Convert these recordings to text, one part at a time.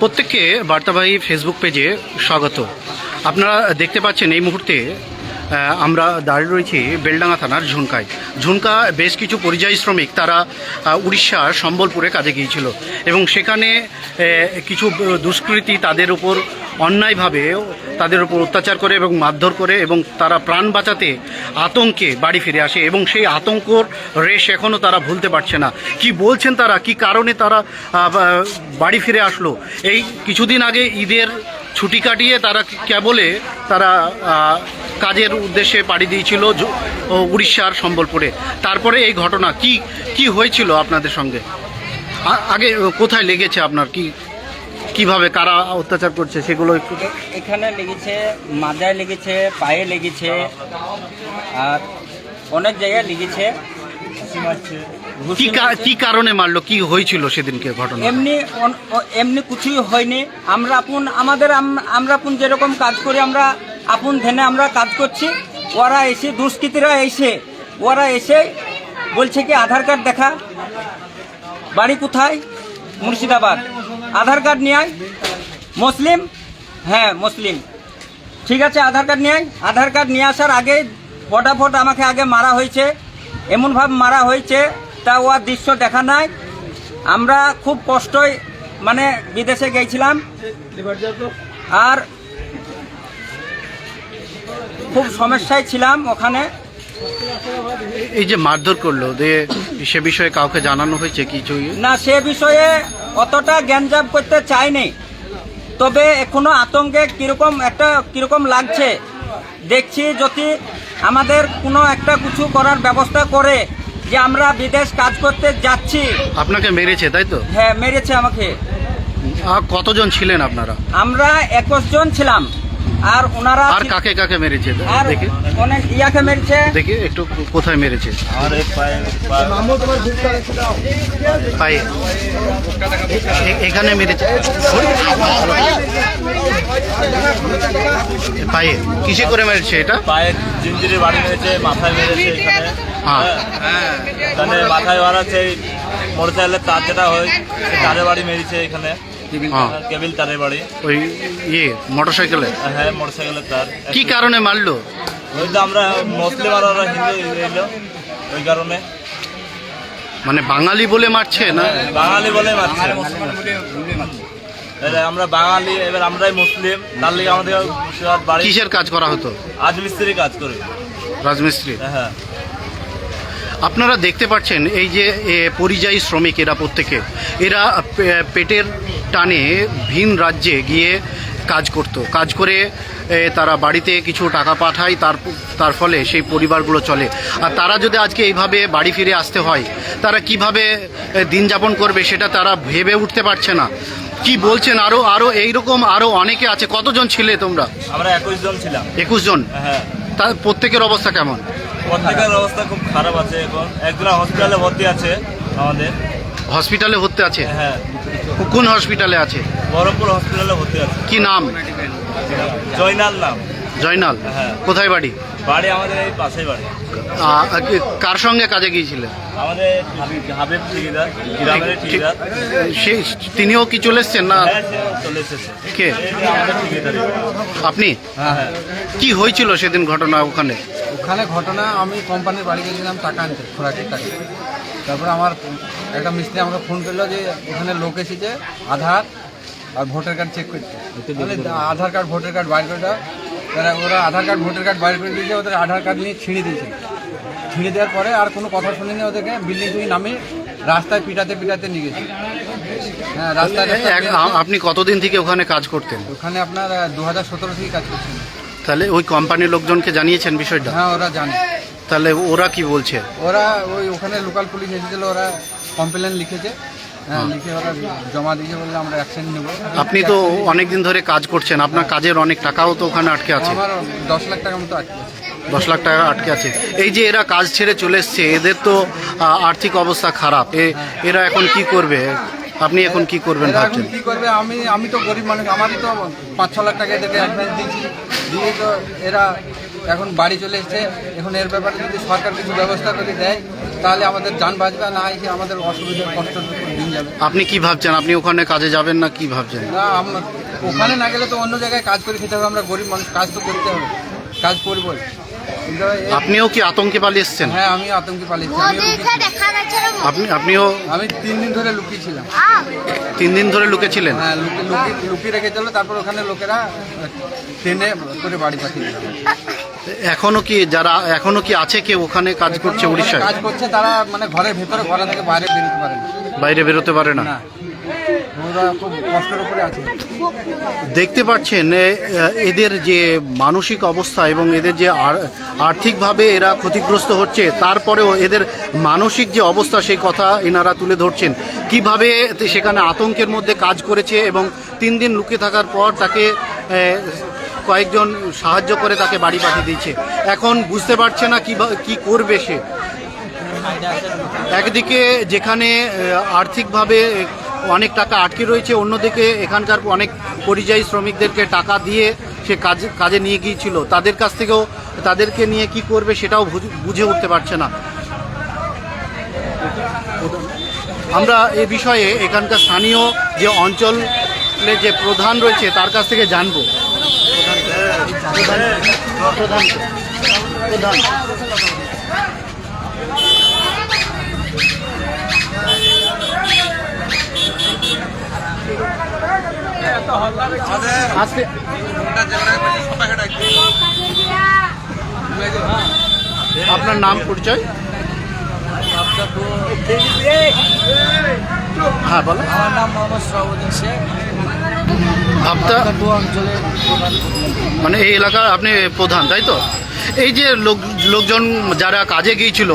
প্রত্যেককে বার্তাবাহী ফেসবুক পেজে স্বাগত। আপনারা দেখতে পাচ্ছেন এই মুহূর্তে আমরা দাঁড়িয়ে রয়েছি বেলডাঙ্গা থানার ঝুনকায়। ঝুনকা বেশ কিছু পরিযায়ী শ্রমিক তারা উড়িষ্যার সম্বলপুরে কাজে গিয়েছিল এবং সেখানে কিছু দুষ্কৃতী তাদের উপর অন্যায়ভাবে তাদের উপর অত্যাচার করে এবং মারধর করে এবং তারা প্রাণ বাঁচাতে আতঙ্কে বাড়ি ফিরে আসে এবং সেই আতঙ্কর রেশ এখনও তারা ভুলতে পারছে না। কি বলছেন তারা? কি কারণে তারা বাড়ি ফিরে আসলো? এই কিছুদিন আগে ঈদের ছুটি কাটিয়ে তারা কেবলে তারা কাজের উদ্দেশ্যে পাড়ি দিয়েছিল উড়িষ্যার সম্বলপুরে। তারপরে এই ঘটনা কি কি হয়েছিল আপনাদের সঙ্গে? আগে কোথায় লেগেছে আপনার? কি কীভাবে কারা অত্যাচার করছে সেগুলো একটু? এখানে লেগেছে মাজায় লেগেছে পায়ে লেগেছে আর অনেক জায়গায় লেগেছে। কি কারণে মারলো? কি হয়েছিল সেদিনকে ঘটনা? এমনি এমনি কিছুই হয়নি। আমরা আপন আমাদের আম- আমরা আপন যেরকম কাজ করি আমরা আপন ধ্যানে আমরা কাজ করছি। ওরা এসে, দুষ্কৃতীরা এসে, ওরা এসে বলছে কি, আধার কার্ড দেখা। বাড়ি কোথায়? মুর্শিদাবাদ। আধার কার্ড নিয়ে মুসলিম? হ্যাঁ মুসলিম। ঠিক আছে, আধার কার্ড নিয়ে আধার কার্ড নিয়ে আসার আগে ফটাফট আমাকে আগে মারা হয়েছে। এমনভাবে মারা হয়েছে, তা ও আর দৃশ্য দেখা নাই। আমরা খুব কষ্টই মানে বিদেশে গেছিলাম। আর খুব সমস্যায় ছিলাম ওখানে। এই যে মারধর করল সে বিষয়ে কাউকে জানানো হয়েছে কিছু না সে বিষয়ে অতটা জ্ঞানজাম করতে চাইনি। তবে এখনও আতঙ্কে কীরকম একটা কীরকম লাগছে দেখছি যদি আমাদের কোনো একটা কিছু করার ব্যবস্থা করে যে আমরা বিদেশ কাজ করতে যাচ্ছি। আপনাকে মেরেছে তাই তো? হ্যাঁ মেরেছে আমাকে। কতজন ছিলেন আপনারা? আমরা একুশ জন ছিলাম। আর ওনারা আর কাকে কাকে মেরেছে? আর দেখি। অনেক ইয়াকে মেরেছে। দেখি একটু কোথায় মেরেছে? পায়ে এ- এখানে মেরেছে। পায়ে। কিসে করে মেরেছে এটা? পায়ে জিঞ্জিরে বাড়ি মেরেছে মাথায় মেরেছে এখানে। হ্যাঁ। হ্যাঁ। এখানে মাথায় মারাচ্ছে মোটরসাইকেলের তার যেটা হয় তারে বাড়ি মেরেছে এখানে। কেবিল তারের বাড়ি। ওই ইয়ে মোটরসাইকেলে? হ্যাঁ মোটরসাইকেলের তার। কি কারণে মারলো? ওই তো আমরা মুসলিম আর ওরা হিন্দু এলো ওই কারণে। মানে বাঙালি বলে মারছে না? বাঙালি বলে মারছে। এবার আমরা বাঙালি এবার আমরাই মুসলিম তার লিগে আমাদের বাড়ি কিসের কাজ করা হতো? রাজমিস্ত্রি কাজ করি। রাজমিস্ত্রি? হ্যাঁ। আপনারা দেখতে পাচ্ছেন এই যে পরিযায়ী শ্রমিক এরা প্রত্যেকে। এরা পেটের টানে ভিন রাজ্যে গিয়ে কাজ করত। কাজ করে তারা বাড়িতে কিছু টাকা পাঠায় তার তার ফলে সেই পরিবারগুলো চলে। আর তারা যদি আজকে এইভাবে বাড়ি ফিরে আসতে হয় তারা কীভাবে দিন যাপন করবে সেটা তারা ভেবে উঠতে পারছে না। কি বলছেন আরও আরও এইরকম আরও অনেকে আছে। কতজন ছিলে তোমরা? আমরা একুশ জন ছিলাম। একুশ জন? হ্যাঁ। তার প্রত্যেকের অবস্থা কেমন? প্রত্যেকের অবস্থা খুব খারাপ আছে এখন। একজন হসপিটালে ভর্তি আছে আমাদের। হসপিটালে ভর্তি আছে? হ্যাঁ। কোন হসপিটালে আছে? বহরমপুর হসপিটালে ভর্তি আছে। কি নাম? জয়নাল নাম। জয়নাল। হ্যাঁ। কোথায় বাড়ি? বাড়ি আমাদের এই পাশেই বাড়ি। কার সঙ্গে কাজে গিয়েছিলেন আমাদের হাবিব- হাবিব ঠিকাদার গ্রামের ঠিকাদার। সে তিনিও কি চলে এসছেন না? হ্যাঁ চলে এসেছে। কে? আপনি? হ্যাঁ কি হয়েছিল সেদিন ঘটনা ওখানে? ওখানে ঘটনা আমি কোম্পানির বাড়ি গেছিলাম টাকা আনতে খোরাকির টাকা তারপরে আমার একটা মিস্ত্রি আমাকে ফোন করল যে ওখানে লোক এসেছে আধার আর ভোটার কার্ড চেক করতে তাহলে আধার কার্ড ভোটার কার্ড বাইর করে দাও। ওরা আধার কার্ড ভোটার কার্ড বাইর করে দিয়েছে ওদের আধার কার্ড নিয়ে ছিঁড়ে দিয়েছে। ছিঁড়ে দেওয়ার পরে আর কোনো কথা শুনিনি ওদেরকে। বিল্ডিং থেকে নামে রাস্তায় পিটাতে পিটাতে নিয়ে গেছে। হ্যাঁ রাস্তায় আপনি কতদিন থেকে ওখানে কাজ করতেন? ওখানে আপনার দু হাজার সতেরো থেকে কাজ করছেন তাহলে ওই কোম্পানির লোকজনকে জানিয়েছেন বিষয়টা? হ্যাঁ ওরা জানে। তাহলে ওরা কি বলছে? ওরা ওই ওখানে লোকাল পুলিশ এসেছিল ওরা কমপ্লেন লিখেছে। হ্যাঁ লিখে ওরা জমা বললে আমরা অ্যাকশন নেব। আপনি তো অনেক দিন ধরে কাজ করছেন আপনার কাজের অনেক টাকাও তো ওখানে আটকে আছে। আমার দশ লাখ টাকা মতো আটকে আছে। দশ লাখ টাকা আটকে আছে। এই যে এরা কাজ ছেড়ে চলে এসছে এদের তো আর্থিক অবস্থা খারাপ। এরা এখন কি করবে? আপনি এখন কি করবেন ভাবছেন? কি করবে? আমি আমি তো গরিব মানুষ আমারই তো পাঁচ ছ লাখ টাকা এদেরকে অ্যাডভান্স দিয়েছি। দিয়ে তো এরা এখন বাড়ি চলে এসছে। এখন এর ব্যাপারে যদি সরকার কিছু ব্যবস্থা করে দেয় তাহলে আমাদের যান বাঁচবে না এসে আমাদের অসুবিধা কষ্ট দিন যাবে। আপনি কি ভাবছেন? আপনি ওখানে কাজে যাবেন না কি ভাবছেন? না ওখানে না গেলে তো অন্য জায়গায় কাজ করে খেতে হবে আমরা গরিব মানুষ কাজ তো করতে হবে। কাজ করবোই। এ- আপনিও কি আতঙ্কে পালিয়ে এসছেন হ্যাঁ আমি আতঙ্কে পালিয়েছি। আপনি আপনিও আমি তিন দিন ধরে লুকিয়েছিলাম। তিন দিন ধরে লুকেছিলেন? হ্যাঁ লুকিয়ে লুকিয়ে লুকিয়ে রেখেছিল তারপর ওখানে লোকেরা ট্রেনে করে বাড়ি পাঠিয়ে দিল। এখনও কি যারা এখনও কি আছে কেউ ওখানে কাজ করছে উড়িষ্যায়? কাজ করছে তারা মানে ঘরের ভেতরে ঘরে থেকে বাইরে বেরোতে পারে না। বাইরে বেরোতে পারে না? না। দেখতে পাচ্ছেন এদের যে মানসিক অবস্থা এবং এদের যে আর্থিকভাবে এরা ক্ষতিগ্রস্ত হচ্ছে, তারপরেও এদের মানসিক যে অবস্থা, সেই কথা এনারা তুলে ধরছেন। কীভাবে সেখানে আতঙ্কের মধ্যে কাজ করেছে এবং তিন দিন লুকিয়ে থাকার পর তাকে কয়েকজন সাহায্য করে তাকে বাড়ি পাঠিয়ে দিয়েছে। এখন বুঝতে পারছে না কি করবে সে। একদিকে যেখানে আর্থিকভাবে অনেক টাকা আটকে রয়েছে। অন্যদিকে এখানকার অনেক পরিযায়ী শ্রমিকদেরকে টাকা দিয়ে সে কাজ, কাজে নিয়ে গিয়েছিল। তাদের কাছ থেকেও তাদেরকে নিয়ে কি করবে সেটাও বুঝে উঠতে পারছে না। আমরা এ বিষয়ে এখানকার স্থানীয় যে অঞ্চলে যে প্রধান রয়েছে, তার কাছ থেকে জানব। প্রধান আজকে আপনার নাম পরিচয়? হ্যাঁ বলো। আমার নাম মোহাম্মদ শেখ। মানে এই এলাকার আপনি প্রধান তাই তো? এই যে লোক লোকজন যারা কাজে গিয়েছিল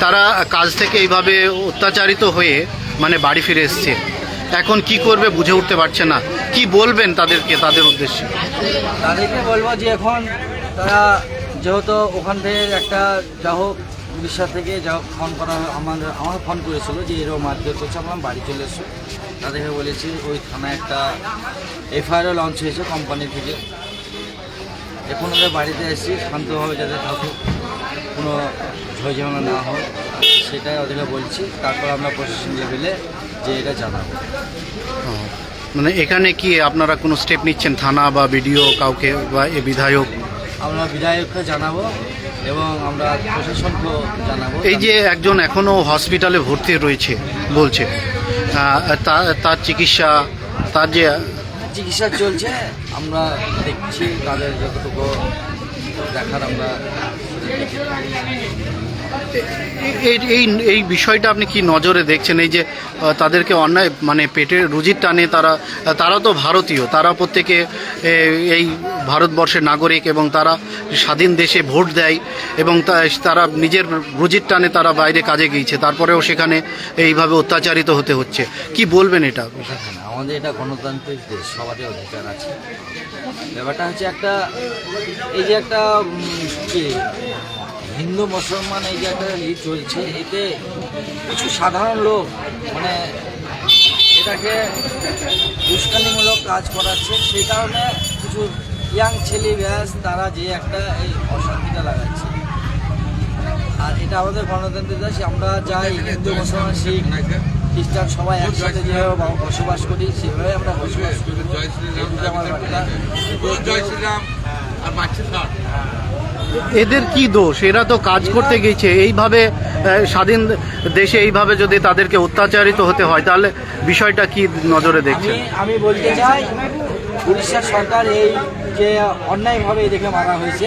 তারা কাজ থেকে এইভাবে অত্যাচারিত হয়ে মানে বাড়ি ফিরে এসছে। এখন কি করবে বুঝে উঠতে পারছে না। কি বলবেন তাদেরকে, তাদের উদ্দেশ্যে? তাদেরকে বলব যে এখন তারা যেহেতু ওখান থেকে একটা যা হোক উড়িষ্যা থেকে যা হোক ফোন করা আমাদের আমাকে ফোন করেছিল যে এরকম মারধর করছে আমরা বাড়ি চলে এসো তাদেরকে বলেছি ওই থানায় একটা এফআইআরও লঞ্চ হয়েছে কোম্পানি থেকে। এখন ওদের বাড়িতে এসেছি, শান্তভাবে যাতে থাকুক কোনো ঝয় ঝামেলা না হয়, সেটাই ওদেরকে বলছি। তারপর আমরা প্রশাসন লেভেলে যে এটা জানাব মানে এখানে কি আপনারা কোনো স্টেপ নিচ্ছেন থানা বা বিডিও কাউকে বা এ বিধায়ক? আমরা বিধায়ককে জানাব এবং আমরা প্রশাসনকেও জানাব। এই যে একজন এখনও হসপিটালে ভর্তি রয়েছে বলছে তার চিকিৎসা তার যে চিকিৎসা চলছে আমরা দেখছি তাদের যতটুকু দেখার আমরা। এই এই বিষয়টা আপনি কি নজরে দেখছেন? এই যে তাদেরকে অন্যায় মানে পেটের রুজির টানে তারা তারা তো ভারতীয়, তারা প্রত্যেকে এই ভারতবর্ষের নাগরিক এবং তারা স্বাধীন দেশে ভোট দেয় এবং তারা নিজের রুজির টানে তারা বাইরে কাজে গিয়েছে, তারপরেও সেখানে এইভাবে অত্যাচারিত হতে হচ্ছে। কি বলবেন এটা? আমাদের এটা গণতান্ত্রিক দেশ, সবারই অধিকার আছে। ব্যাপারটা হচ্ছে একটা, এই যে একটা হিন্দু মুসলমান এই যে একটা ই চলছে এতে কিছু সাধারণ লোক মানে এটাকে উস্কানিমূলক কাজ করাচ্ছে। সেই কারণে কিছু ইয়াং ছেলে ব্যাস তারা যে একটা এই অশান্তিটা লাগাচ্ছে। আর এটা আমাদের গণতন্ত্রের দেশ আমরা যাই হিন্দু মুসলমান শিখ খ্রিস্টান সবাই একসাথে যেভাবে বসবাস করি সেভাবে আমরা বসবাস করি। এইটুকু আমার বার্তা। এদের কি দোষ? এরা তো কাজ করতে গিয়েছে এইভাবে স্বাধীন দেশে এইভাবে যদি তাদেরকে অত্যাচারিত হতে হয়, তাহলে বিষয়টা কি নজরে আমি দেখছেন? আমি বলতে চাই উড়িষ্যার সরকার এই যে অন্যায়ভাবে এদেরকে মারা হয়েছে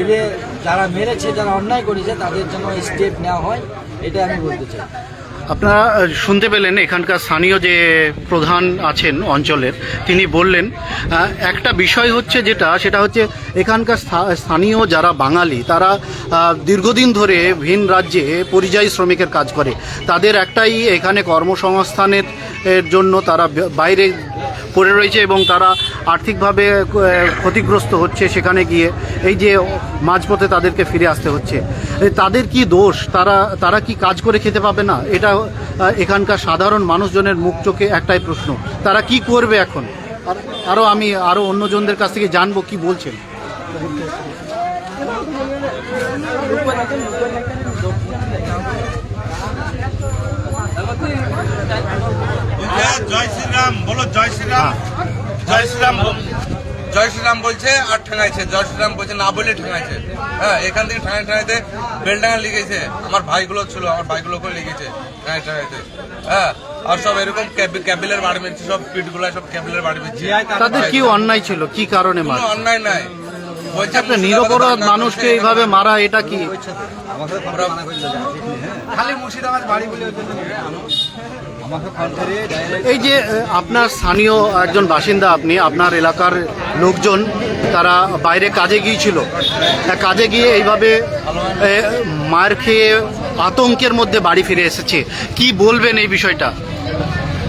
এদের যারা মেরেছে, যারা অন্যায় করেছে, তাদের জন্য স্টেপ নেওয়া হয় এটা আমি বলতে চাই। আপনারা শুনতে পেলেন এখানকার স্থানীয় যে প্রধান আছেন অঞ্চলের, তিনি বললেন একটা বিষয় হচ্ছে যেটা, সেটা হচ্ছে এখানকার স্থানীয় যারা বাঙালি, তারা দীর্ঘদিন ধরে ভিন রাজ্যে পরিযায়ী শ্রমিকের কাজ করে। তাদের একটাই এখানে কর্মসংস্থানের জন্য তারা বাইরে পড়ে রয়েছে এবং তারা আর্থিকভাবে ক্ষতিগ্রস্ত হচ্ছে সেখানে গিয়ে। এই যে মাঝপথে তাদেরকে ফিরে আসতে হচ্ছে। তাদের কি দোষ? তারা তারা কি কাজ করে খেতে পাবে না? এটা এখানকার সাধারণ মানুষজনের মুখ চোখে একটাই প্রশ্ন। তারা কি করবে এখন? আরও আমি আরও অন্যজনদের কাছ থেকে জানব কি বলছেন। জয় শ্রীরাম বলো জয় শ্রীরাম। জয় শ্রীরাম জয় শ্রীরাম বলছে আর ঠেঙাইছে। জয় শ্রীরাম বলছে না বলে ঠেঙাইছে। হ্যাঁ এখান থেকে ঠেঙাই ঠেঙাইতে বেলডাঙ্গা লিখেছে। আমার ভাইগুলো ছিল আমার ভাইগুলোকে লিখেছে ঠেঙাই ঠেঙাইতে। হ্যাঁ আর সব এরকম ক্যাব- ক্যাবিলের বাড়ি মেরেছে সব পিঠগুলো সব ক্যাবিলের বাড়ি মেরেছে তাদের কি অন্যায় ছিল? কি কারণে কোনো অন্যায় নাই। বলছে একটা নিরপরাধ মানুষকে এইভাবে মারা এটা কি? খালি মুর্শিদাবাদ বাড়ি বলে এই যে আপনার স্থানীয় একজন বাসিন্দা আপনি, আপনার এলাকার লোকজন, তারা বাইরে কাজে গিয়েছিল। কাজে গিয়ে এইভাবে মার খেয়ে আতঙ্কের মধ্যে বাড়ি ফিরে এসেছে। কি বলবেন এই বিষয়টা?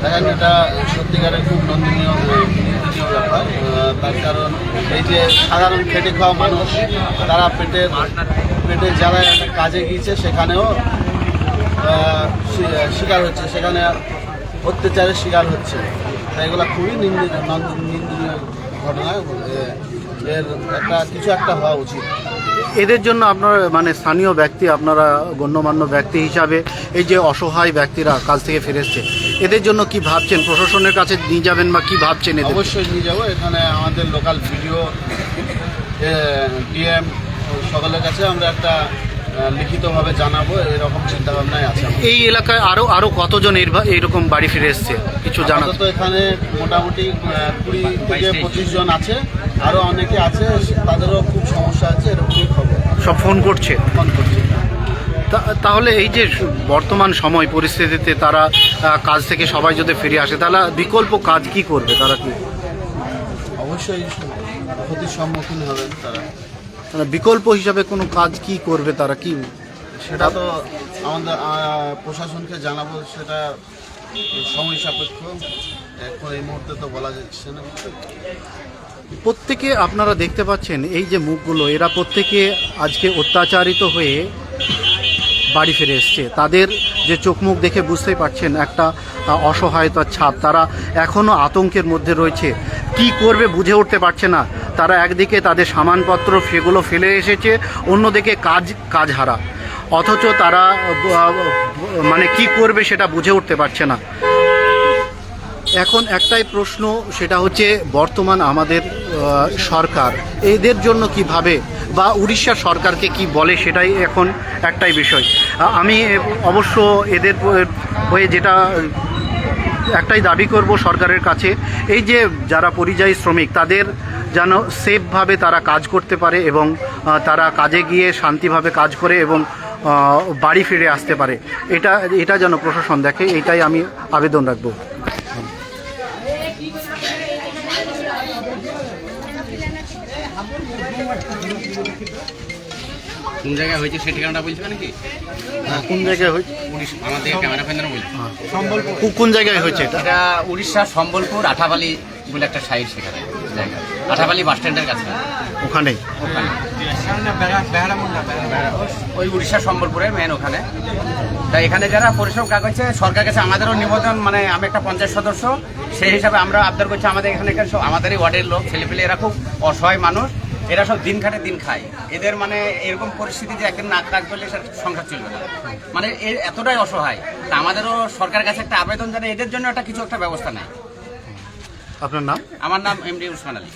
দেখেন, এটা সত্যিকারের খুব নন্দনীয় ব্যাপার। তার কারণ এই যে সাধারণ খেটে খাওয়া মানুষ, তারা পেটের পেটে যারা কাজে গিয়েছে, সেখানেও শিকার হচ্ছে। সেখানে অত্যাচারের শিকার হচ্ছে। এগুলো খুবই নিন্দনীয় ঘটনা। এর একটা কিছু একটা হওয়া উচিত। এদের জন্য আপনার মানে স্থানীয় ব্যক্তি আপনারা গণ্যমান্য ব্যক্তি হিসাবে এই যে অসহায় ব্যক্তিরা কাজ থেকে ফিরে এসছে এদের জন্য কি ভাবছেন? প্রশাসনের কাছে নিয়ে যাবেন বা কি ভাবছেন এদের? অবশ্যই নিয়ে যাব। এখানে আমাদের লোকাল ভিডিও ডিএম সকলের কাছে আমরা একটা লিখিতভাবে জানাব এরকম চিন্তা ভাবনায় আছে এই এলাকায় আরও আরও কতজন এর- এইরকম বাড়ি ফিরে এসছে? কিছু জানা? তো এখানে মোটামুটি কুড়ি থেকে পঁচিশ জন আছে। আরও অনেকে আছে তাদেরও খুব সমস্যা আছে এরকমই খবর। সব ফোন করছে? ফোন করছে। তা- তাহলে এই যে বর্তমান সময় পরিস্থিতিতে তারা কাজ থেকে সবাই যদি ফিরে আসে তাহলে বিকল্প কাজ কি করবে তারা কি? অবশ্যই ক্ষতির সম্মুখীন হবেন তারা। মানে বিকল্প হিসাবে কোনো কাজ কি করবে তারা? কি সেটা তো আমাদের প্রশাসনকে জানাব সেটা সময় সাপেক্ষ। এখন এই মুহূর্তে তো বলা যাচ্ছে না। প্রত্যেকে আপনারা দেখতে পাচ্ছেন এই যে মুখগুলো এরা প্রত্যেকে আজকে অত্যাচারিত হয়ে বাড়ি ফিরে এসছে। তাদের যে চোখ মুখ দেখে বুঝতেই পারছেন একটা অসহায়তার ছাপ। তারা এখনও আতঙ্কের মধ্যে রয়েছে। কি করবে বুঝে উঠতে পারছে না। তারা একদিকে তাদের সামানপত্র, সেগুলো ফেলে এসেছে, অন্যদিকে কাজ কাজ হারা অথচ তারা মানে কি করবে সেটা বুঝে উঠতে পারছে না। এখন একটাই প্রশ্ন, সেটা হচ্ছে বর্তমান আমাদের সরকার। এদের জন্য কীভাবে, বা উড়িষ্যা সরকারকে কি বলে, সেটাই এখন একটাই বিষয়। আমি অবশ্য এদের হয়ে যেটা একটাই দাবি করব সরকারের কাছে, এই যে যারা পরিযায়ী শ্রমিক, তাদের যেন সেফভাবে তারা কাজ করতে পারে এবং তারা কাজে গিয়ে শান্তিভাবে কাজ করে এবং বাড়ি ফিরে আসতে পারে। এটা এটা যেন প্রশাসন দেখে এটাই আমি আবেদন রাখব। কোন জায়গায় হয়েছে সেই ঠিকানাটা বলতে পারেন কোন জায়গায় হয়েছে? উড়িষ্যা আমার থেকে ক্যামেরা বলছি। কো- কোন জায়গায় হয়েছে এটা? এটা উড়িষ্যার সম্বলপুর আঠাবালি বলে একটা সাইড সেখানে। আঠাবালি বাস স্ট্যান্ডের কাছে। ওখানেই ওখানে। ওই উড়িষ্যার সম্বলপুরের মেন ওখানে। তা এখানে যারা পরিশ্রম কাগজে সরকার কাছে আমাদেরও নিবেদন মানে আমি একটা পঞ্চায়েত সদস্য সেই হিসাবে আমরা আবদার করছি আমাদের এখানে সব আমাদেরই ওয়ার্ডের লোক ছেলেপেলে এরা খুব অসহায় মানুষ এরা সব দিন খাটে দিন খায়। এদের মানে এরকম পরিস্থিতি যে একদিন না কাজ করলে সংসার চলবে না। মানে এর এতটাই অসহায় তা আমাদেরও সরকারের কাছে একটা আবেদন জানে এদের জন্য একটা কিছু একটা ব্যবস্থা নেয়। আপনার নাম? আমার নাম এমডি উসমান আলী।